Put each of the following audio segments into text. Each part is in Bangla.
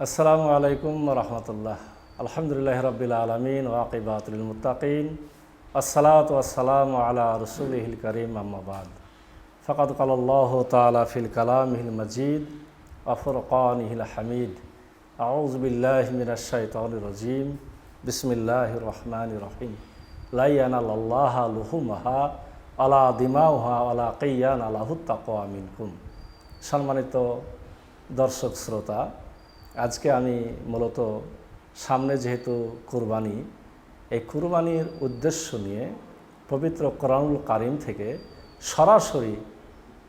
আসসালামু আলাইকুম রহমতুল্লাহ। আলহামদুলিল্লাহ রবিল আলমিন ওয়াকিবাতুল মুতাকিন আসসালাত আসসালাম আলা রসুলহিল করিম আম্মাবাদ ফকত কাল্লাহ তালা ফিল কালামহিল মজিদ আফরকানহিল হামিদ। আউজবিল্লাহ মিনাশাইতান রজিম। বিসমিল্লাহ রহমান রহিম। লাইয়ান আল্লাহ লুহুমাহা আলা দিমাউহা আলা কেয়ান আলাহুত্তাকা মিনকুম। সম্মানিত দর্শক, শ্রোতা আজকে আমি মূলত সামনে যেহেতু কুরবানি, এই কুরবানির উদ্দেশ্য নিয়ে পবিত্র কোরআনুল কারিম থেকে সরাসরি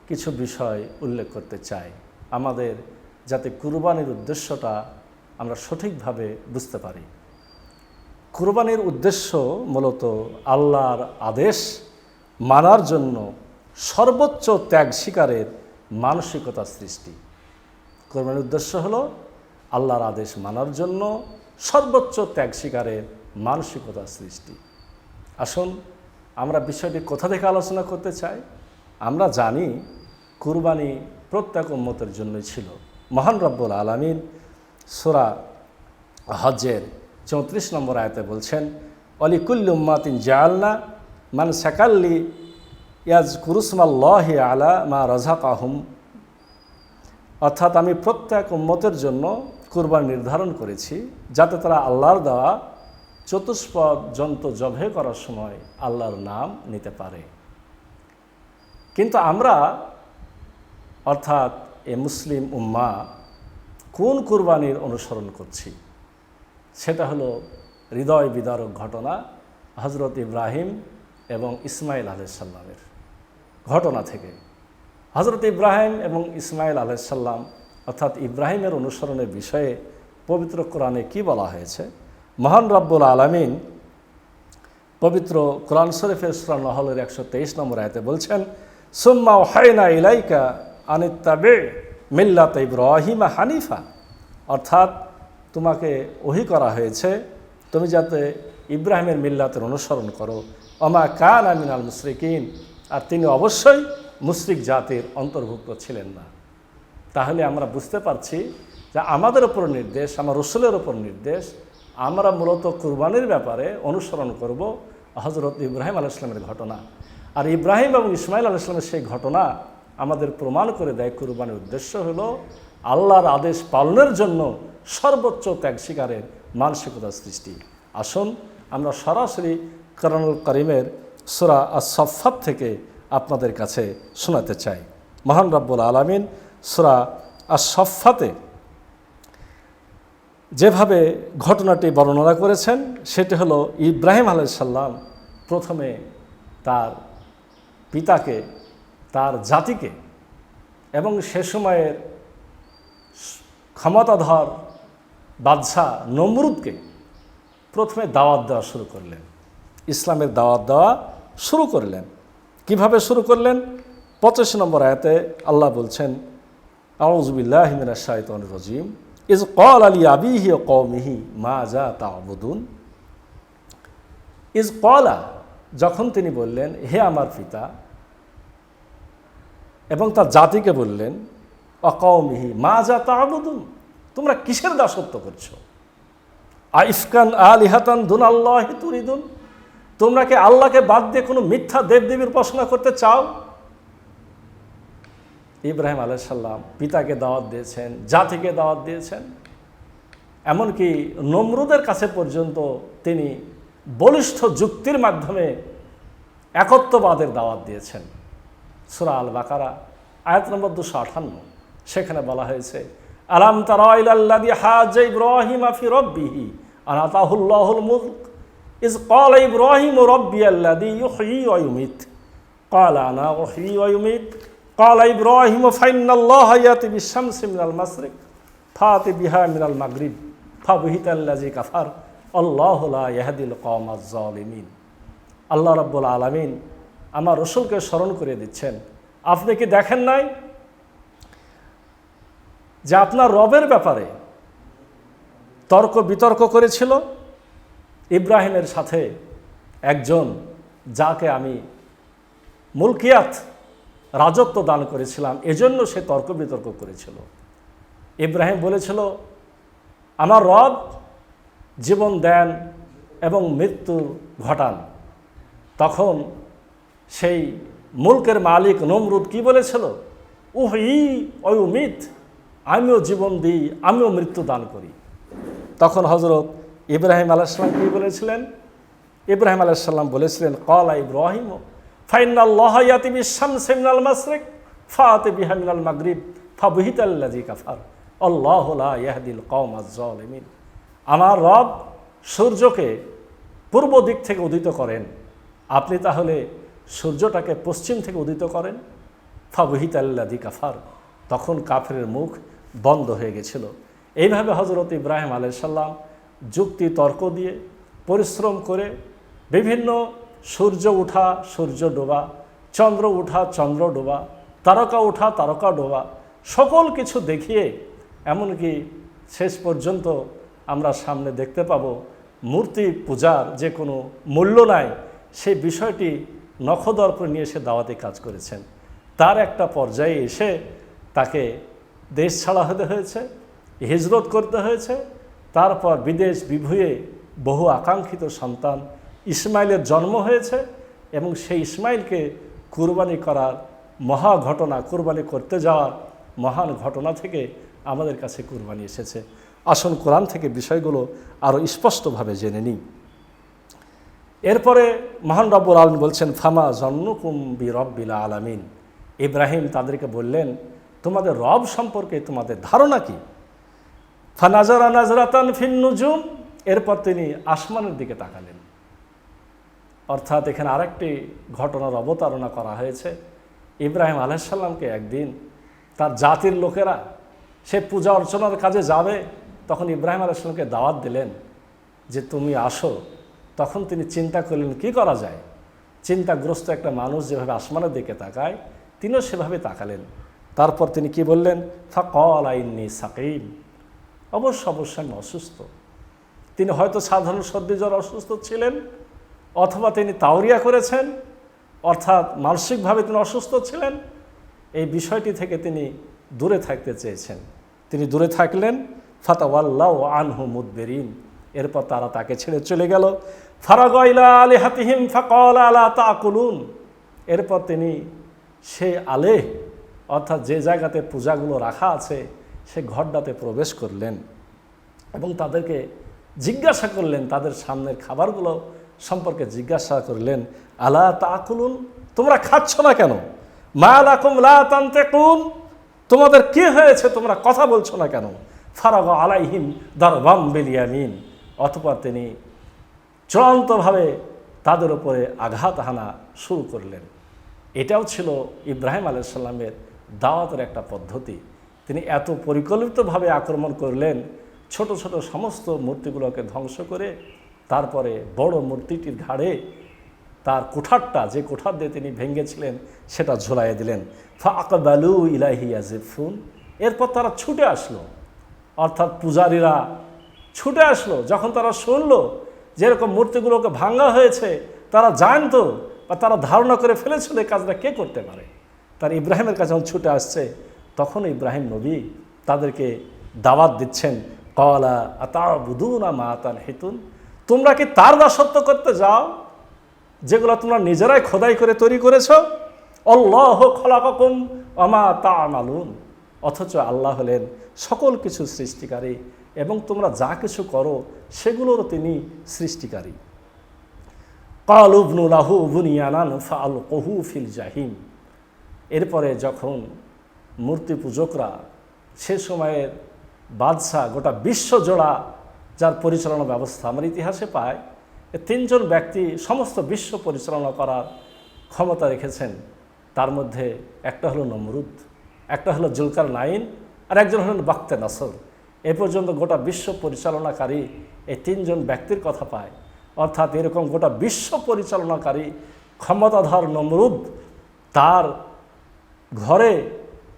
কিছু বিষয় উল্লেখ করতে চাই। আমাদের যাতে কুরবানির উদ্দেশ্যটা আমরা সঠিকভাবে বুঝতে পারি। কুরবানির উদ্দেশ্য মূলত আল্লাহর আদেশ মানার জন্য সর্বোচ্চ ত্যাগ শিকারের মানসিকতা সৃষ্টি। কোরবানির উদ্দেশ্য হলো আল্লাহর আদেশ মানার জন্য সর্বোচ্চ ত্যাগ শিকারের মানসিকতা সৃষ্টি। আসুন, আমরা বিষয়টি কোথা থেকে আলোচনা করতে চাই? আমরা জানি কুরবানি প্রত্যেক উম্মতের জন্য ছিল। মহান রব্বুল আলমিন সুরা হজ্জের চৌত্রিশ নম্বর আয়তে বলছেন, অলিকুল্লি উম্মাতিন জায়ালনা মান সাকাল্লি ইয়াজ কুরুসমাল্লাহ আলা মা রাজাক আহম অর্থাৎ আমি প্রত্যেক উম্মতের জন্য কুরবান নির্ধারণ করেছি যাতে তারা আল্লাহর দেওয়া চতুষ্পদ যন্ত্র জবে করার সময় আল্লাহর নাম নিতে পারে। কিন্তু আমরা, অর্থাৎ এ মুসলিম উম্মা, কোন কুরবানির অনুসরণ করছি? সেটা হলো হৃদয় বিদারক ঘটনা হজরত ইব্রাহিম এবং ইসমাইল আলাইসাল্লামের ঘটনা থেকে। হজরত ইব্রাহিম এবং ইসমাইল আলাইসাল্লাম অর্থাৎ ইব্রাহিমের অনুসরণের বিষয়ে পবিত্র কোরআনে কি বলা হয়েছে? মহান রব্বুল আলমিন পবিত্র কোরআন শরীফের সুরা নহলের একশো তেইশ নম্বর আয়তে বলছেন, সুম্মা হাইনা ইলাইকা আনিত্তাবে মিল্লাত ইব্রাহিমা হানিফা। অর্থাৎ তোমাকে ওহি করা হয়েছে, তুমি যাতে ইব্রাহিমের মিল্লাতের অনুসরণ করো। অমা কান আমিনাল মুশরিকিন, আর তিনি অবশ্যই মুসলিক জাতির অন্তর্ভুক্ত ছিলেন না। তাহলে আমরা বুঝতে পারছি যে আমাদের ওপর নির্দেশ, আমার রসুলের ওপর নির্দেশ, আমরা মূলত কুরবানির ব্যাপারে অনুসরণ করব হজরত ইব্রাহিম আলাইসলামের ঘটনা। আর ইব্রাহিম এবং ইসমাইল আলাইসলামের সেই ঘটনা আমাদের প্রমাণ করে দেয় কুরবানির উদ্দেশ্য হলো আল্লাহর আদেশ পালনের জন্য সর্বোচ্চ ত্যাগ শিকারের মানসিকতা সৃষ্টি। আসুন আমরা সরাসরি করণুল করিমের সুরা আসফাত থেকে আপনাদের কাছে শোনাতে চাই। মহান রব্বুল আলমিন সুরা আর সফাতে যেভাবে ঘটনাটি বর্ণনা করেছেন, সেটি হলো ইব্রাহিম আলাইসাল্লাম প্রথমে তার পিতাকে, তার জাতিকে এবং সে সময়ের ক্ষমতাধর বাদশাহ নমরুদকে প্রথমে দাওয়াত দেওয়া শুরু করলেন। ইসলামের দাওয়াত দেওয়া শুরু করলেন। কীভাবে শুরু করলেন? পঁচাশি নম্বর আয়াতে আল্লাহ বলছেন আউজবিল্লাহ মিনা রজিম। ইজ কল আলী আবিহি কৌমিহি মা যা তাবুদুন? ইজ কলা যখন তিনি বললেন, হে আমার পিতা, এবং তার জাতিকে বললেন অকৌমিহি মা যা তাবুদুন? তোমরা কিসের দাসত্ব করছ? আইফকান আল ইহাতান দুন আল্লাহ তুরিদুন? তোমরা কি আল্লাহকে বাদ দিয়ে কোনো মিথ্যা দেবদেবীর উপাসনা করতে চাও? ইব্রাহিম আলাইসাল্লাম পিতাকে দাওয়াত দিয়েছেন, জাতিকে দাওয়াত দিয়েছেন। এমনকি নমরুদের কাছে পর্যন্ত তিনি বলিষ্ঠ যুক্তির মাধ্যমে একত্ববাদের দাওয়াত দিয়েছেন। সুরা আল বাকারা আয়াত নম্বর দুশো আঠান্ন সেখানে বলা হয়েছে, আলাম তারাইল্লাদি হাজ ইব্রাহিম আফি রব্বিহি আনাতাহুল্লাহুল মুল্ক, ইজ কল ইব্রাহিম রব্বি আল্লাদি ইউহি অয়ুমিত কল আনা ওহি ওয়ুমিত কালা ইব্রাহিম ফাইনাল্লাহাতি বিশ্বামস মিনাল মাসরিক ফাতে বিহা মিনাল মাগরিব ফা বহিতাল্লাজি কাফার আল্লাহদিল কম আজমিন আল্লাহ রব্বুল আলমিন আমার রসুলকে স্মরণ করে দিচ্ছেন। আপনি কি দেখেন নাই যে আপনার রবের ব্যাপারে তর্ক বিতর্ক করেছিল? ইব্রাহিমের সাথে একজন যাকে আমি মুলকিয়াত রাজত্ব দান করেছিলাম, এজন্য সে তর্ক বিতর্ক করেছিল। ইব্রাহিম বলেছিল, আমার রব জীবন দেন এবং মৃত্যু ঘটান। তখন সেই মুলকের মালিক নমরুদ কি বলেছিল? উহ ই অয়ুমিত আমিও জীবন দিই, আমিও মৃত্যু দান করি। তখন হজরত ইব্রাহিম আলাইসাল্লাম কি বলেছিলেন? ইব্রাহিম আলাইসাল্লাম বলেছিলেন কলা ইব্রাহিম মাসরিক কাফার আমার রব সূর্যকে পূর্ব দিক থেকে উদিত করেন। আপনি তাহলে সূর্যটাকে পশ্চিম থেকে উদিত করেন? ফাবহিত আল্লাদি কাফার। তখন কাফের মুখ বন্ধ হয়ে গেছিল। এইভাবে হজরত ইব্রাহিম আলাইসাল্লাম যুক্তি তর্ক দিয়ে পরিশ্রম করে বিভিন্ন সূর্য উঠা, সূর্য ডোবা, চন্দ্র উঠা, চন্দ্র ডোবা, তারকা উঠা, তারকা ডোবা, সকল কিছু দেখিয়ে এমনকি শেষ পর্যন্ত আমরা সামনে দেখতে পাবো মূর্তি পূজার যে কোনো মূল্য নাই, সেই বিষয়টি নখদর্প নিয়ে এসে দাওয়াতে কাজ করেছেন। তার একটা পর্যায়ে এসে তাকে দেশ ছাড়া হতে হয়েছে, হিজরত করতে হয়েছে, তারপর বিদেশ বিভুয়ে বহু আকাঙ্ক্ষিত সন্তান ইসমাইলের জন্ম হয়েছে এবং সেই ইসমাইলকে কুরবানি করার মহা ঘটনা, কুরবানি করতে যাওয়ার মহান ঘটনা থেকে আমাদের কাছে কুরবানি এসেছে। আসুন কোরআন থেকে বিষয়গুলো আরও স্পষ্টভাবে জেনে নিই। এরপরে মহান রব্বুল আলম বলছেন, ফামা জন্নুকুম বি রব্বিল আলামিন। ইব্রাহিম তাদেরকে বললেন, তোমাদের রব সম্পর্কে তোমাদের ধারণা কি? ফানাজারা নাজরাতান ফিন নুজুম। এরপর তিনি আসমানের দিকে তাকালেন। অর্থাৎ এখানে আরেকটি ঘটনার অবতারণা করা হয়েছে। ইব্রাহিম আলাইসাল্লামকে একদিন তার জাতির লোকেরা, সে পূজা অর্চনার কাজে যাবে, তখন ইব্রাহিম আলাইসাল্লামকে দাওয়াত দিলেন যে, তুমি আসো। তখন তিনি চিন্তা করলেন, কি করা যায়? চিন্তাগ্রস্ত একটা মানুষ যেভাবে আসমানের দিকে তাকায়, তিনিও সেভাবে তাকালেন। তারপর তিনি কি বললেন? ফাকল আইননি সাকিম। অবশ্য অবশ্য আমি অসুস্থ। তিনি হয়তো সাধারণ সর্দি জ্বর অসুস্থ ছিলেন অথবা তিনি তাওরিয়া করেছেন, অর্থাৎ মানসিকভাবে তিনি অসুস্থ ছিলেন, এই বিষয়টি থেকে তিনি দূরে থাকতে চেয়েছেন। তিনি দূরে থাকলেন ফাতাওয়াল্লাহ আনহু মুদবেরিন। এরপর তারা তাকে ছেড়ে চলে গেল। ফারাগয়লা আলী হাতিহিম ফাকল আলা তাকুলুন। এরপর তিনি সে আলেহ, অর্থাৎ যে জায়গাতে পূজাগুলো রাখা আছে, সে ঘরটাতে প্রবেশ করলেন এবং তাদেরকে জিজ্ঞাসা করলেন, তাদের সামনের খাবারগুলো সম্পর্কে জিজ্ঞাসা করলেন, আলা তাকুলুন? তোমরা খাচ্ছ না কেন? মা লাকুম লা তান্তেকুন? তোমাদের কি হয়েছে তোমরা কথা বলছো না কেন? ফারাগ আলাইহিম দরবাম বেলিয়ামিন অথবা তিনি চূড়ান্তভাবে তাদের উপরে আঘাত হানা শুরু করলেন। এটাও ছিল ইব্রাহিম আলাইসাল্লামের দাওয়াতের একটা পদ্ধতি। তিনি এত পরিকল্পিতভাবে আক্রমণ করলেন, ছোট ছোট সমস্ত মূর্তিগুলোকে ধ্বংস করে তারপরে বড় মূর্তিটির ঘাড়ে তার কোঠারটা, যে কোঠার দিয়ে তিনি ভেঙেছিলেন সেটা ঝোলাইয়ে দিলেন। ফা আকবালু ইলাহি আজিফুন এরপর তারা ছুটে আসলো। অর্থাৎ পূজারীরা ছুটে আসলো। যখন তারা শুনলো যেরকম মূর্তিগুলোকে ভাঙ্গা হয়েছে, তারা জানতো বা তারা ধারণা করে ফেলেছিল এই কাজটা কে করতে পারে। তার ইব্রাহিমের কাছে যখন ছুটে আসছে, তখন ইব্রাহিম নবী তাদেরকে দাওয়াত দিচ্ছেন। কলা আতা বুদুনা মা তার হেতুন তোমরা কি তার দাসত্ব করতে যাও? যেগুলো তোমরা নিজেরাই খোদাই করে তৈরি করেছ? অল্লাহ খলাকুম অমা তা আমালুন অথচ আল্লাহ হলেন সকল কিছু সৃষ্টিকারী এবং তোমরা যা কিছু করো, সেগুলোরও তিনি সৃষ্টিকারী। কাল বুনিয়ানান ফাল কহু ফিল জাহিম। এরপরে যখন মূর্তি পূজকরা সে সময়ের বাদশাহ গোটা বিশ্ব জোড়া যার পরিচালনা ব্যবস্থা আমার ইতিহাসে এ তিনজন ব্যক্তি সমস্ত বিশ্ব পরিচালনা করার ক্ষমতা রেখেছেন। তার মধ্যে একটা হলো নমরুদ, একটা হলো জুলকার নাইন আর একজন হলেন বাক্তে নাসর। এ পর্যন্ত গোটা বিশ্ব পরিচালনাকারী এই তিনজন ব্যক্তির কথা পায়। অর্থাৎ এরকম গোটা বিশ্ব পরিচালনাকারী ক্ষমতাধর নমরুদ, তার ঘরে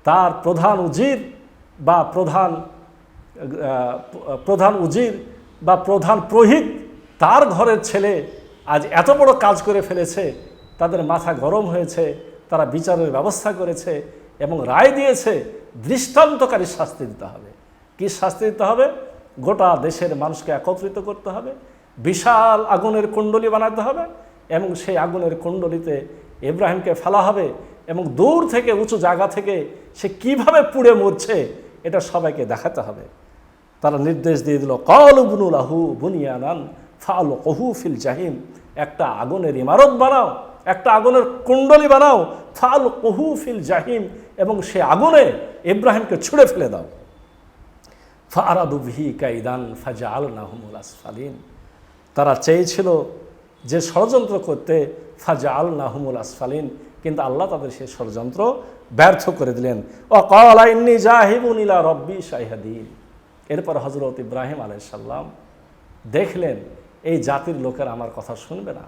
তার প্রধান উজির বা প্রধান প্রধান উজির বা প্রধান প্রহিত তার ঘরের ছেলে আজ এত বড় কাজ করে ফেলেছে, তাদের মাথা গরম হয়েছে, তারা বিচারের ব্যবস্থা করেছে এবং রায় দিয়েছে, দৃষ্টান্তকারী শাস্তি দিতে হবে। কি শাস্তি দিতে হবে? গোটা দেশের মানুষকে একত্রিত করতে হবে, বিশাল আগুনের কুণ্ডলী বানাতে হবে এবং সেই আগুনের কুণ্ডলিতে ইব্রাহিমকে ফেলা হবে এবং দূর থেকে, উঁচু জায়গা থেকে সে কীভাবে পুড়ে মরছে, এটা সবাইকে দেখাতে হবে। তারা নির্দেশ দিয়ে দিল, কল বুনুল আহু বুনিয়ানান ফাল কহু ফিল জাহিম। একটা আগুনের ইমারত বানাও, একটা আগুনের কুণ্ডলী বানাও ফাল কহু ফিল জাহিম। এবং সে আগুনে ইব্রাহিমকে ছুঁড়ে ফেলে দাও। ফারাদুবিহি কাইদান ফাজা আল নাহমুল আসফালিন। তারা চেয়েছিল যে ষড়যন্ত্র করতে ফাজা আল নাহমুল আসফালিন, কিন্তু আল্লাহ তাদের সেই ষড়যন্ত্র ব্যর্থ করে দিলেন। ও কলাইন্নি জাহিবুন ইলা রব্বি শাহিদিন এরপর হজরত ইব্রাহিম আলাইসাল্লাম দেখলেন, এই জাতির লোকের আমার কথা শুনবে না।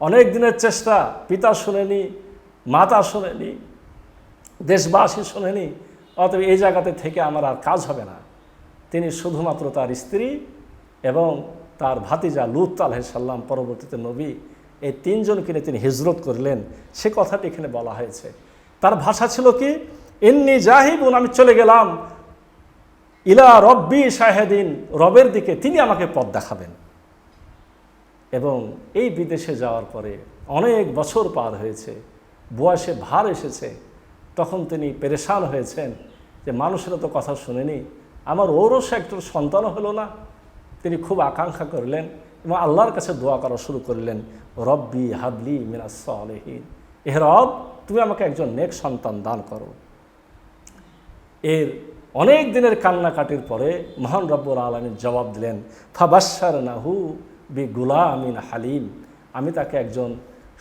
অনেক দিনের চেষ্টা, পিতা শুনেনি, মাতা শুনেনি, দেশবাসী শোনেনি, অতএব এই জায়গাতে থেকে আমার আর কাজ হবে না। তিনি শুধুমাত্র তার স্ত্রী এবং তার ভাতিজা লুত আলহাম পরবর্তীতে নবী, এই তিনজনকে তিনি হিজরত করলেন। সে কথাটি এখানে বলা হয়েছে। তার ভাষা ছিল কি? এমনি জাহিবুন আমি চলে গেলাম। ইলা রব্বি শাহেদিন, রবের দিকে তিনি আমাকে পথ দেখাবেন। এবং এই বিদেশে যাওয়ার পরে অনেক বছর পার হয়েছে, বয়সে ভার এসেছে, তখন তিনি পেরেশান হয়েছেন যে মানুষেরা তো কথা শুনেনি, আমার ওরও সে একটু সন্তানও হলো না। তিনি খুব আকাঙ্ক্ষা করলেন এবং আল্লাহর কাছে দোয়া করা শুরু করলেন, রব্বি হাবলি মিনাস মিনাসহীন এ রব, তুমি আমাকে একজন নেক সন্তান দান করো। এর অনেক দিনের কান্নাকাটির পরে মহান রব্বুর আলমীর জবাব দিলেন ফাবাসার নাহু বি গুলামিন হালিম। আমি তাকে একজন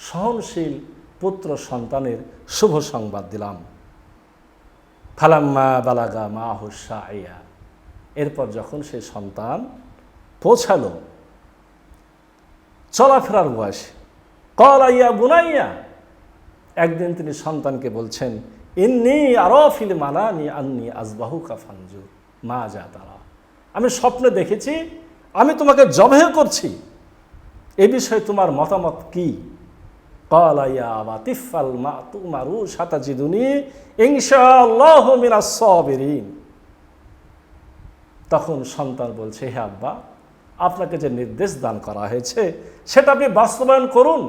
সহনশীল পুত্র সন্তানের শুভ সংবাদ দিলাম। ফালাম্মা বালাগা মা হুসা আইয়া এরপর যখন সে সন্তান পৌঁছালো, চলাফেরার বয়স, কল আইয়া বুনাইয়া। একদিন তিনি সন্তানকে বলছেন ইন্নি আরও ফিল মানানি আন্নি আজবাহু কাফানজু মা যা তারা আমি স্বপ্নে দেখেছি, আমি তোমাকে জবেহ করছি। এ বিষয়ে তোমার মতামত কি? কলাইয়া বা তিফাল মা তুমারু সাতাজিদুনি ইনশাআল্লাহ মিনা সবেরিন। তখন সন্তান বলছে, হে আব্বা, আপনাকে যে নির্দেশ দান করা হয়েছে, সেটা আপনি বাস্তবায়ন করুন।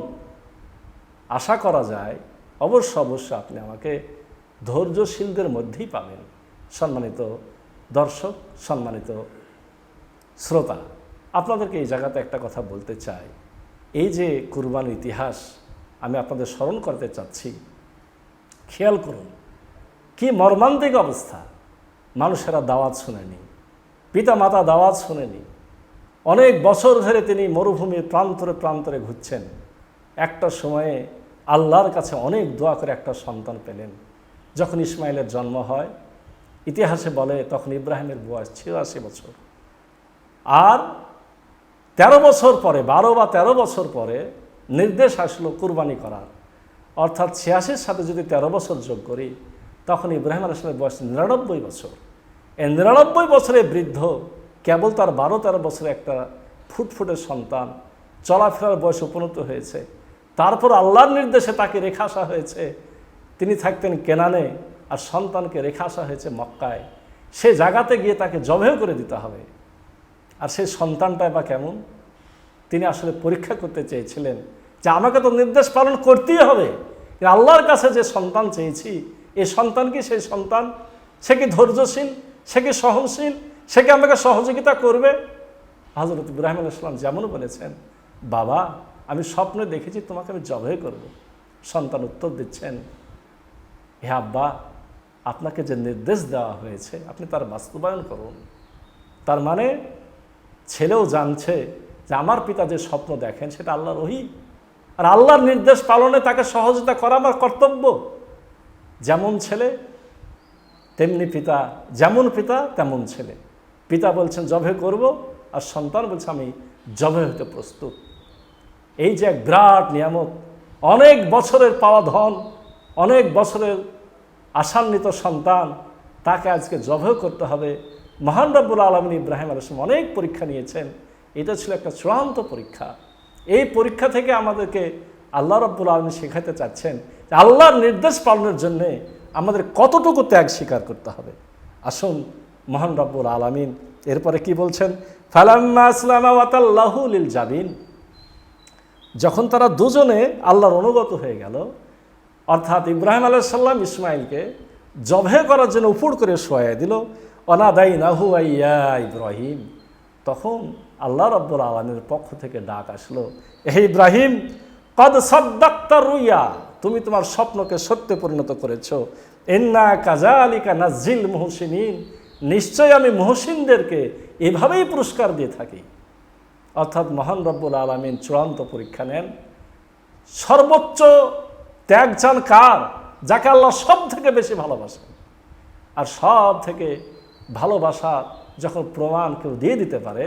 আশা করা যায়, অবশ্য অবশ্য আপনি আমাকে ধৈর্যশীলদের মধ্যেই পাবেন সম্মানিত দর্শক, সম্মানিত শ্রোতা। আপনাদেরকে এই জায়গাতে একটা কথা বলতে চাই। এই যে কুরবান ইতিহাস আমি আপনাদের স্মরণ করতে চাচ্ছি, খেয়াল করুন, কি মর্মান্তিক অবস্থা। মানুষেরা দাওয়াত শুনেনি পিতা মাতা দাওয়াত শুনেনি। অনেক বছর ধরে তিনি মরুভূমির প্রান্তরে প্রান্তরে ঘুরছেন। একটা সময়ে আল্লাহর কাছে অনেক দোয়া করে একটা সন্তান পেলেন। যখন ইসমাইলের জন্ম হয়, ইতিহাসে বলে তখন ইব্রাহিমের বয়স ছিয়াশি বছর। আর তেরো বছর পরে, বারো বা তেরো বছর পরে নির্দেশ আসলো কুরবানি করার। অর্থাৎ ছিয়াশির সাথে যদি তেরো বছর যোগ করি, তখন ইব্রাহিম আলাইসলামের বয়স নিরানব্বই বছর। এই নিরানব্বই বছরে বৃদ্ধ কেবল তার বারো তেরো বছরে একটা ফুটফুটের সন্তান, চলাফেরার বয়স উপনীত হয়েছে। তারপর আল্লাহর নির্দেশে তাকে রেখে আসা হয়েছে। তিনি থাকতেন কেনানে আর সন্তানকে রেখে আসা হয়েছে মক্কায়। সে জায়গাতে গিয়ে তাকে জবেহ করে দিতে হবে। আর সেই সন্তানটাই বা কেমন? তিনি আসলে পরীক্ষা করতে চেয়েছিলেন যে আমাকে তো নির্দেশ পালন করতেই হবে। আল্লাহর কাছে যে সন্তান চেয়েছি এই সন্তান কি সেই সন্তান? সে কি ধৈর্যশীল? সে কি সহনশীল? সে কি আমাকে সহযোগিতা করবে? হজরত ইব্রাহিম ইসলাম যেমন বলেছেন, বাবা, আমি স্বপ্নে দেখেছি তোমাকে আমি জবাই করব। সন্তান উত্তর দিচ্ছেন হে আব্বা, আপনাকে যে নির্দেশ দেওয়া হয়েছে, আপনি তার বাস্তবায়ন করুন। তার মানে ছেলেও জানছে যে আমার পিতা যে স্বপ্ন দেখেন, সেটা আল্লাহর ওহি। আর আল্লাহর নির্দেশ পালনে তাকে সহযোগিতা করা আমার কর্তব্য। যেমন ছেলে, তেমনি পিতা, যেমন পিতা, তেমন ছেলে। পিতা বলছেন, জবে করব আর সন্তান বলছে, আমি জবে হতে প্রস্তুত। এই যে এক বিরাট নিয়ামত, অনেক বছরের পাওয়া ধন অনেক বছরের আশান্বিত সন্তান, তাকে আজকে জবেহ করতে হবে। মহান রব্বুল আলমিন ইব্রাহিম আলসম অনেক পরীক্ষা নিয়েছেন। এটা ছিল একটা চূড়ান্ত পরীক্ষা। এই পরীক্ষা থেকে আমাদেরকে আল্লাহ রব্বুল আলমী শেখাতে চাচ্ছেন যে আল্লাহর নির্দেশ পালনের জন্যে আমাদের কতটুকু ত্যাগ স্বীকার করতে হবে। আসুন, মহান রব্বুল আলমিন এরপরে কি বলছেন? ফালাম্মা জাবিন। যখন তারা দুজনে আল্লাহর অনুগত হয়ে গেল অর্থাৎ ইব্রাহিম আলাইসাল্লাম ইসমাইলকে জবে করার জন্য উপুড় করে শোয়া দিল অনাদাই নাহু আইয়া ইব্রাহিম। তখন আল্লাহ রব্বুল আলমের পক্ষ থেকে ডাক আসলো হে ইব্রাহিম, কদ সদ্দাক্তার রুইয়া, তুমি তোমার স্বপ্নকে সত্যে পরিণত করেছ। এন্না কাজা আলিকা নাজিল মহসিনিন নিশ্চয় আমি মহসিনদেরকে এভাবেই পুরস্কার দিয়ে থাকি। অর্থাৎ মহান রব্বুল আলমিন চূড়ান্ত পরীক্ষা নেন। সর্বোচ্চ ত্যাগ চান কার? যাকে আল্লাহ সব থেকে বেশি ভালোবাসেন। আর সব থেকে ভালোবাসা যখন প্রমাণ কেউ দিয়ে দিতে পারে,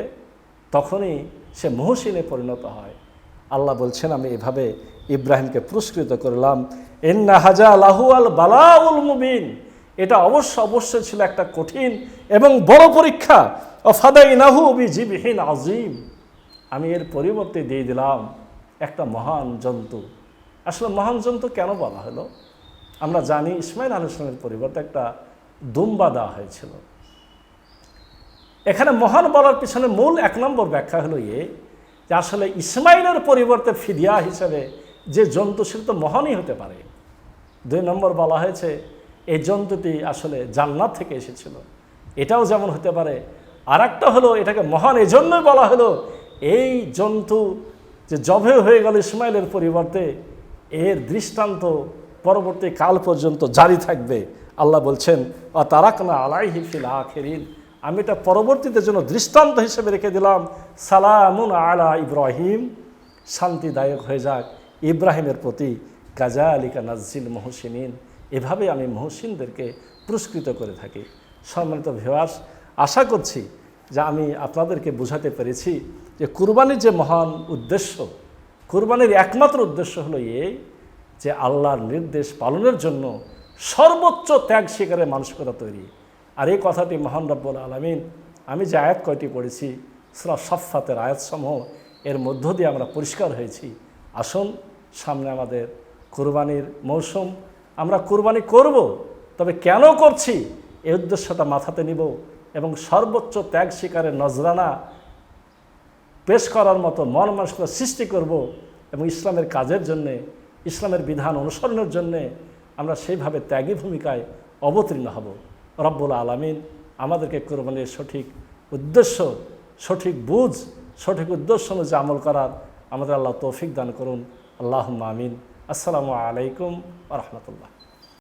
তখনই সে মহসিনে পরিণত হয়। আল্লাহ বলছেন, আমি এভাবে ইব্রাহিমকে পুরস্কৃত করলাম। এন্না হাজা লাহু আল বালাউল মুবিন। এটা অবশ্য অবশ্যই ছিল একটা কঠিন এবং বড় পরীক্ষা। ও অফাদাই নাহু বিজিবিহীন আজিম আমি এর পরিবর্তে দিয়ে দিলাম একটা মহান জন্তু। আসলে মহান জন্তু কেন বলা হলো? আমরা জানি ইসমাইল আলুসলামের পরিবর্তে একটা দুম্বা দেওয়া হয়েছিল। এখানে মহান বলার পিছনে মূল এক নম্বর ব্যাখ্যা হলো ইয়ে যে আসলে ইসমাইলের পরিবর্তে ফিদিয়া হিসেবে যে জন্তু সে তো মহানই হতে পারে। দুই নম্বর বলা হয়েছে, এই জন্তুটি আসলে জান্নাত থেকে এসেছিল। এটাও যেমন হতে পারে আর একটা হলো এটাকে মহান এজন্যই বলা হলো, এই জন্তু যে জবে হয়ে গেল ইসমাইলের পরিবর্তে এর দৃষ্টান্ত পরবর্তী কাল পর্যন্ত জারি থাকবে। আল্লাহ বলছেন অ তারাকনা আলাইহি ফিল আখেরিন। আমি এটা পরবর্তীতে জন্য দৃষ্টান্ত হিসেবে রেখে দিলাম। সালামুন আলা ইব্রাহিম। শান্তিদায়ক হয়ে যাক। ইব্রাহিমের প্রতি গাজা আলিকা নাজিল মহসিনিন। এভাবে আমি মহসিনদেরকে পুরস্কৃত করে থাকি। সম্মানিত ভিওয়ার্স আশা করছি যে আমি আপনাদেরকে বোঝাতে পেরেছি যে কুরবানির যে মহান উদ্দেশ্য, কুরবানির একমাত্র উদ্দেশ্য হলো এই যে আল্লাহর নির্দেশ পালনের জন্য সর্বোচ্চ ত্যাগ শিকারের মানসিকতা তৈরি। আর এই কথাটি মহান রব্বুল আলমিন, আমি যে আয়াত কয়টি পড়েছি, সুরা সফাতের আয়াতসমূহ, এর মধ্য দিয়ে আমরা পরিষ্কার হয়েছি। আসুন, সামনে আমাদের কুরবানির মৌসুম। আমরা কুরবানি করব, তবে কেন করছি? এই উদ্দেশ্যটা মাথাতে নিব এবং সর্বোচ্চ ত্যাগ শিকারের নজরানা পেশ করার মতো মন মানসিকতা সৃষ্টি করব এবং ইসলামের কাজের জন্যে ইসলামের বিধান অনুসরণের জন্যে আমরা সেইভাবে ত্যাগী ভূমিকায় অবতীর্ণ হব। রব্বুল আলমিন আমাদেরকে কোরবানির সঠিক উদ্দেশ্য, সঠিক বুঝ, সঠিক উদ্দেশ্য অনুযায়ী আমল করার আমাদের আল্লাহ তৌফিক দান করুন। আল্লাহ আমিন। আসসালামু আলাইকুম রহমতুল্লাহ।